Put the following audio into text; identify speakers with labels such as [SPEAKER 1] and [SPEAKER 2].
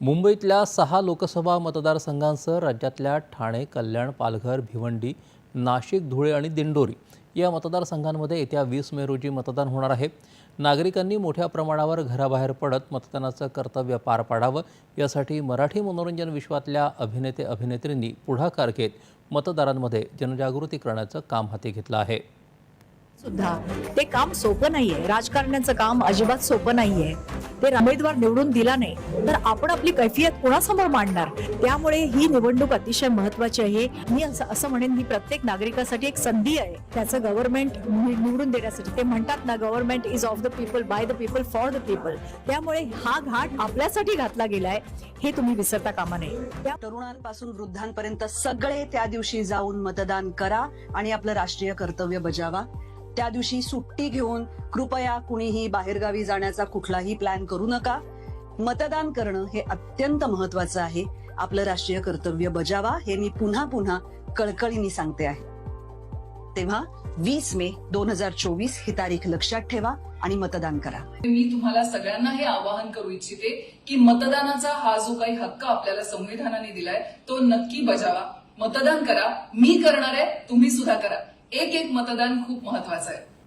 [SPEAKER 1] मुंबईतल्या सहा लोकसभा मतदारसंघांसह राज्यातल्या ठाणे कल्याण पालघर भिवंडी नाशिक धुळे आणि दिंडोरी या मतदारसंघांमध्ये येत्या वीस मे रोजी मतदान होणार आहे. नागरिकांनी मोठ्या प्रमाणावर घराबाहेर पडत मतदानाचं कर्तव्य पार पाडावं यासाठी मराठी मनोरंजन विश्वातल्या अभिनेते अभिनेत्रींनी पुढाकार घेत मतदारांमध्ये जनजागृती करण्याचं काम हाती घेतलं आहे.
[SPEAKER 2] सुद्धा. ते काम सोपं नाहीये. राजकारण्यांचं काम अजिबात सोपं नाहीये. ते उमेदवार निवडून दिला नाही तर आपण आपली कैफियत कोणासमोर मांडणार? त्यामुळे ही निवडणूक अतिशय महत्वाची आहे. मी असं असं म्हणेन ही प्रत्येक नागरिकासाठी एक संधी आहे. त्याचं गव्हर्नमेंट निवडून देण्यासाठी. ते म्हणतात ना government is of the people by the people for the people त्यामुळे हा घाट आपल्यासाठी घातला गेलाय हे तुम्ही विसरता कामा नये. त्या
[SPEAKER 3] तरुणांपासून वृद्धांपर्यंत सगळे त्या दिवशी जाऊन मतदान करा आणि आपलं राष्ट्रीय कर्तव्य बजावा. त्या दिवशी सुट्टी घेऊन कृपया कुणीही बाहेरगावी जाण्याचा कुठलाही प्लॅन करू नका. मतदान करणं हे अत्यंत महत्वाचं आहे. आपलं राष्ट्रीय कर्तव्य बजावा हे मी पुन्हा पुन्हा कळकळीने सांगते आहे. तेव्हा वीस मे दोन हजार चोवीस ही तारीख लक्षात ठेवा आणि मतदान करा.
[SPEAKER 4] मी तुम्हाला सगळ्यांना हे आवाहन करू इच्छिते की मतदानाचा हा जो काही हक्क आपल्याला संविधानाने दिलाय तो नक्की बजावा. मतदान करा. मी करणार आहे तुम्ही सुद्धा करा. एक एक मतदान खूप महत्वाचं आहे.